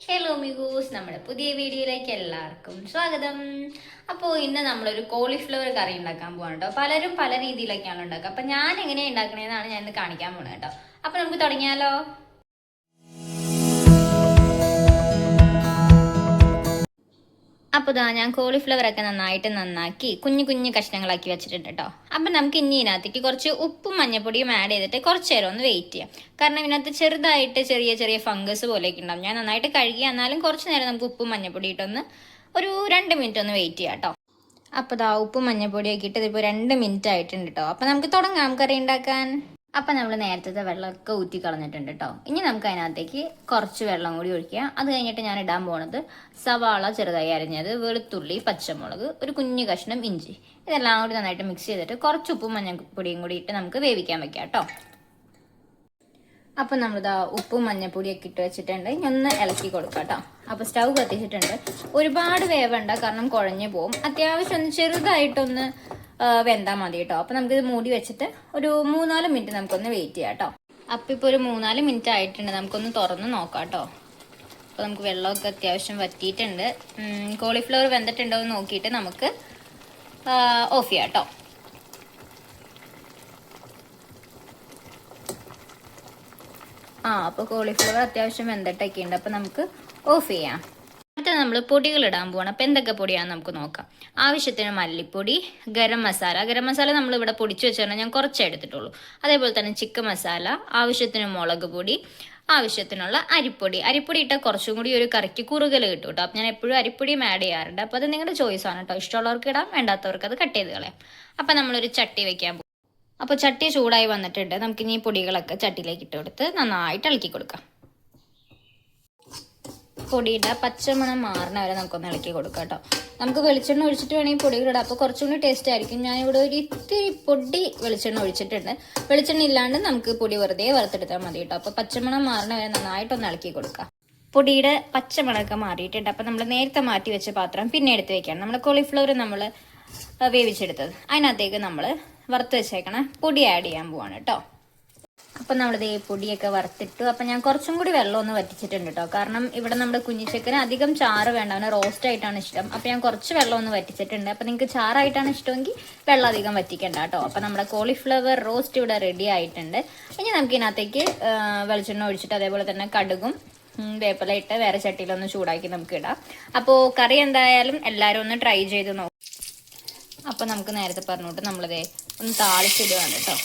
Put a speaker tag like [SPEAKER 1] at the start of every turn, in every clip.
[SPEAKER 1] Hello മിഗൂസ് നമ്മുടെ പുതിയ വീഡിയോയിലേക്ക് എല്ലാവർക്കും സ്വാഗതം. അപ്പോൾ ഇന്ന് നമ്മളൊരു കോളിഫ്ലവർ കറി ഉണ്ടാക്കാൻ പോകണം കേട്ടോ പലരും പല രീതിയിലൊക്കെയാണ് ഉണ്ടാക്കുക. അപ്പം ഞാൻ എങ്ങനെയാണ് ഉണ്ടാക്കണതെന്നാണ് ഞാൻ ഇന്ന് കാണിക്കാൻ പോകുന്നത് കേട്ടോ അപ്പം നമുക്ക് തുടങ്ങിയാലോ? അപ്പോൾ ഇതാ ഞാൻ കോളിഫ്ലവർ ഒക്കെ നന്നായിട്ട് നന്നാക്കി കുഞ്ഞു കുഞ്ഞു കഷ്ണങ്ങളാക്കി വെച്ചിട്ടുണ്ട് കേട്ടോ അപ്പം നമുക്ക് ഇനി ഇതിനകത്തേക്ക് കുറച്ച് ഉപ്പും മഞ്ഞപ്പൊടിയും ആഡ് ചെയ്തിട്ട് കുറച്ച് നേരം ഒന്ന് വെയിറ്റ് ചെയ്യാം. കാരണം ഇതിനകത്ത് ചെറുതായിട്ട് ചെറിയ ചെറിയ ഫംഗസ് പോലെയൊക്കെ ഉണ്ടാവും. ഞാൻ നന്നായിട്ട് കഴുകി എന്നാലും കുറച്ച് നേരം നമുക്ക് ഉപ്പും മഞ്ഞപ്പൊടി ഇട്ടൊന്ന് ഒരു രണ്ട് മിനിറ്റ് ഒന്ന് വെയിറ്റ് ചെയ്യാം കേട്ടോ അപ്പോൾ ഇതാ ഉപ്പും മഞ്ഞപ്പൊടിയൊക്കെ ഇട്ടത് ഇപ്പൊ രണ്ട് മിനിറ്റ് ആയിട്ടുണ്ട് കേട്ടോ അപ്പോൾ നമുക്ക് തുടങ്ങാം കറി ഉണ്ടാക്കാൻ. അപ്പം നമ്മൾ നേരത്തെ വെള്ളമൊക്കെ ഊറ്റി കളഞ്ഞിട്ടുണ്ട് കേട്ടോ ഇനി നമുക്ക് അതിനകത്തേക്ക് കുറച്ച് വെള്ളം കൂടി ഒഴിക്കുക. അത് കഴിഞ്ഞിട്ട് ഞാൻ ഇടാൻ പോണത് സവാള ചെറുതായി അരിഞ്ഞത് വെളുത്തുള്ളി പച്ചമുളക് ഒരു കുഞ്ഞു കഷ്ണം ഇഞ്ചി. ഇതെല്ലാം കൂടി നന്നായിട്ട് മിക്സ് ചെയ്തിട്ട് കുറച്ച് ഉപ്പും മഞ്ഞപ്പൊടിയും കൂടി ഇട്ട് നമുക്ക് വേവിക്കാൻ വെക്കാം കേട്ടോ അപ്പം നമ്മളിതാ ഉപ്പും മഞ്ഞപ്പൊടിയൊക്കെ ഇട്ട് വെച്ചിട്ടുണ്ട്. ഇനി ഒന്ന് ഇളക്കി കൊടുക്കാം കേട്ടോ അപ്പോൾ സ്റ്റൗ കത്തിച്ചിട്ടുണ്ട്. ഒരുപാട് വേവണ്ട കാരണം കുഴഞ്ഞു പോകും അത്യാവശ്യം ഒന്ന് ചെറുതായിട്ടൊന്ന് വെന്താൽ മതി കേട്ടോ അപ്പം നമുക്കിത് മൂടി വെച്ചിട്ട് ഒരു മൂന്നാൽ മിനിറ്റ് നമുക്കൊന്ന് വെയിറ്റ് ചെയ്യാം കേട്ടോ അപ്പം ഇപ്പോൾ ഒരു മൂന്നാൽ മിനിറ്റ് ആയിട്ടുണ്ട്. നമുക്കൊന്ന് തുറന്ന് നോക്കാം കേട്ടോ അപ്പോൾ നമുക്ക് വെള്ളമൊക്കെ അത്യാവശ്യം വറ്റിയിട്ടുണ്ട്. കോളിഫ്ലവർ വെന്തിട്ടുണ്ടോ എന്ന് നോക്കിയിട്ട് നമുക്ക് ഓഫ് ചെയ്യാം കേട്ടോ ആ അപ്പോൾ കോളിഫ്ലവർ അത്യാവശ്യം വെന്തിട്ടൊക്കെ ഉണ്ട് അപ്പോൾ നമുക്ക് ഓഫ് ചെയ്യാം. അടുത്ത നമ്മൾ പൊടികൾ ഇടാൻ പോവാണ്. അപ്പോൾ എന്തൊക്കെ പൊടിയാണെന്ന് നമുക്ക് നോക്കാം. ആവശ്യത്തിന് മല്ലിപ്പൊടി ഗരം മസാല. ഗരം മസാല നമ്മൾ ഇവിടെ പൊടിച്ചു വെച്ചാൽ ഞാൻ കുറച്ചേ എടുത്തിട്ടുള്ളൂ. അതേപോലെ തന്നെ ചിക്കൻ മസാല ആവശ്യത്തിന് മുളക് പൊടി ആവശ്യത്തിനുള്ള അരിപ്പൊടി. അരിപ്പൊടി ഇട്ടാൽ കുറച്ചും കൂടി ഒരു കറിക്ക് കുറുകൽ കിട്ടും കേട്ടോ അപ്പം ഞാൻ എപ്പോഴും അരിപ്പൊടിയും ആഡ് ചെയ്യാറുണ്ട്. അപ്പോൾ അത് നിങ്ങളുടെ ചോയ്സ് ആണ് കേട്ടോ ഇഷ്ടമുള്ളവർക്ക് ഇടാം വേണ്ടാത്തവർക്ക് അത് കട്ട് ചെയ്ത് കളയാം. അപ്പം നമ്മളൊരു ചട്ടി വെക്കാൻ പോകും അപ്പോൾ ചട്ടി ചൂടായി വന്നിട്ടുണ്ട്. നമുക്കിനി പൊടികളൊക്കെ ചട്ടിയിലേക്ക് ഇട്ട് കൊടുത്ത് നന്നായിട്ട് ഇളക്കി കൊടുക്കാം. പൊടിയുടെ. പച്ചമണം മാറണ വരെ നമുക്കൊന്ന് ഇളക്കി കൊടുക്കാം കേട്ടോ. നമുക്ക് വെളിച്ചെണ്ണ ഒഴിച്ചിട്ട് വേണമെങ്കിൽ പൊടികൾ ഇടാം. അപ്പോൾ കുറച്ചുകൂടി ടേസ്റ്റ് ആയിരിക്കും. ഞാനിവിടെ ഒരു ഇത്തിരി പൊടി വെളിച്ചെണ്ണ ഒഴിച്ചിട്ടുണ്ട്. വെളിച്ചെണ്ണ ഇല്ലാണ്ട് നമുക്ക് പൊടി വെറുതെ വറുത്തെടുത്താൽ മതി കേട്ടോ. അപ്പോൾ പച്ചമണം മാറണ വരെ നന്നായിട്ടൊന്ന് ഇളക്കി കൊടുക്കാം. പൊടിയുടെ പച്ചമണമൊക്കെ മാറിയിട്ടുണ്ട്. അപ്പം നമ്മൾ നേരത്തെ മാറ്റി വെച്ച പാത്രം പിന്നെ എടുത്ത് വെക്കണം. നമ്മൾ കോളിഫ്ലവർ നമ്മൾ വേവിച്ചെടുത്തത്. അതിനകത്തേക്ക് നമ്മൾ വറുത്ത് വെച്ചേക്കണ പൊടി ആഡ് ചെയ്യാൻ പോവാണ് കേട്ടോ. അപ്പം നമ്മളിത് പൊടിയൊക്കെ വറുത്തിട്ടു. അപ്പം ഞാൻ കുറച്ചും കൂടി വെള്ളം ഒന്ന് വറ്റിച്ചിട്ടുണ്ട് കേട്ടോ കാരണം ഇവിടെ നമ്മുടെ കുഞ്ഞിച്ചക്കന് അധികം ചാറ് വേണ്ട. അവന് റോസ്റ്റ് ആയിട്ടാണ് ഇഷ്ടം. അപ്പം ഞാൻ കുറച്ച് വെള്ളം ഒന്ന് വറ്റിച്ചിട്ടുണ്ട്. അപ്പം നിങ്ങൾക്ക് ചാറായിട്ടാണ് ഇഷ്ടമെങ്കിൽ വെള്ളം അധികം വറ്റിക്കണ്ട കേട്ടോ അപ്പം നമ്മുടെ കോളിഫ്ലവർ റോസ്റ്റ് ഇവിടെ റെഡി ആയിട്ടുണ്ട്. ഇനി നമുക്ക് ഇതിനകത്തേക്ക് വെളിച്ചെണ്ണ ഒഴിച്ചിട്ട് അതേപോലെ തന്നെ കടുകും വേപ്പില ഇട്ട് വേറെ ചട്ടിയിലൊന്ന് ചൂടാക്കി നമുക്ക് ഇടാം. അപ്പോൾ കറി എന്തായാലും എല്ലാവരും ഒന്ന് ട്രൈ ചെയ്ത് നോക്കും. അപ്പോൾ നമുക്ക് നേരത്തെ പറഞ്ഞോട്ട് നമ്മളിതേ ഒന്ന് താളിച്ചിടുകയാണ് കേട്ടോ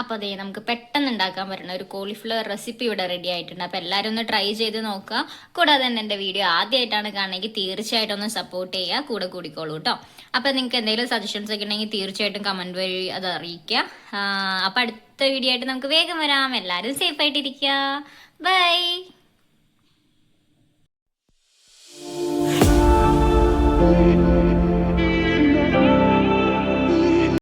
[SPEAKER 1] അപ്പോൾ അതേ നമുക്ക് പെട്ടെന്ന് ഉണ്ടാക്കാൻ പറ്റുന്ന ഒരു കോളിഫ്ലവർ റെസിപ്പി ഇവിടെ റെഡി ആയിട്ടുണ്ട്. അപ്പോൾ എല്ലാവരും ഒന്ന് ട്രൈ ചെയ്ത് നോക്കുക. കൂടാതെ തന്നെ എന്റെ വീഡിയോ ആദ്യമായിട്ടാണ് കാണണമെങ്കിൽ തീർച്ചയായിട്ടും ഒന്ന് സപ്പോർട്ട് ചെയ്യുക. കൂടെ കൂടിക്കോളൂ കേട്ടോ. അപ്പോൾ നിങ്ങൾക്ക് എന്തെങ്കിലും സജഷൻസ് ഒക്കെ ഉണ്ടെങ്കിൽ തീർച്ചയായിട്ടും കമന്റ് വഴി അത് അറിയിക്കുക. അപ്പോൾ അടുത്ത വീഡിയോ ആയിട്ട് നമുക്ക് വേഗം വരാം. എല്ലാവരും സേഫ് ആയിട്ടിരിക്കുക. ബൈ